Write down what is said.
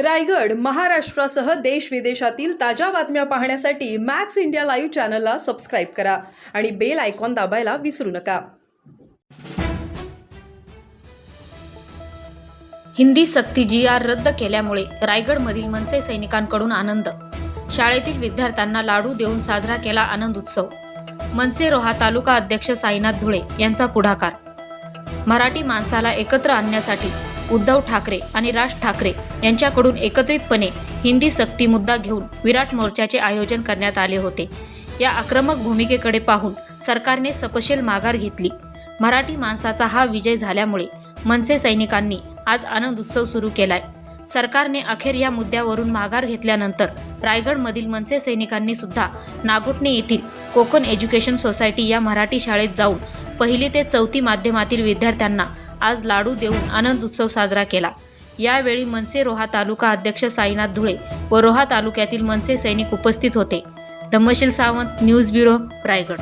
रायगड महाराष्ट्रासह देश विदेशातील ताज्या बातम्या पाहण्यासाठी मॅक्स इंडिया लाईव्ह चॅनलला सबस्क्राईब करा आणि बेल आयकॉन दाबायला विसरू नका. हिंदी सक्ती जी आर रद्द केल्यामुळे रायगडमधील मनसे सैनिकांकडून आनंद. शाळेतील विद्यार्थ्यांना लाडू देऊन साजरा केला आनंद उत्सव. मनसे रोहा तालुका अध्यक्ष साईनाथ धुळे यांचा पुढाकार. मराठी माणसाला एकत्र आणण्यासाठी उद्धव ठाकरे आणि राज ठाकरे यांच्याकडून एकत्रितपणे हिंदी सक्ती मुद्दा घेऊन विराट मोर्चाचे आयोजन करण्यात आले होते. या आक्रमक भूमिकेकडे पाहून सरकारने सपशेल माघार घेतली. मराठी माणसाचा हा विजय झाल्यामुळे मनसे सैनिकांनी आज आनंद उत्सव सुरू केलाय. सरकारने अखेर या मुद्द्यावरून माघार घेतल्यानंतर रायगडमधील मनसे सैनिकांनी सुद्धा नागोठणे येथील कोकण एज्युकेशन सोसायटी या मराठी शाळेत जाऊन पहिली ते चौथी माध्यमातील विद्यार्थ्यांना आज लाडू देऊन आनंद उत्सव साजरा केला. यावेळी मनसे रोहा तालुका अध्यक्ष साईनाथ धुळे व रोहा तालुक्यातील मनसे सैनिक उपस्थित होते. Dhammashil Sawant news bureau Raigad.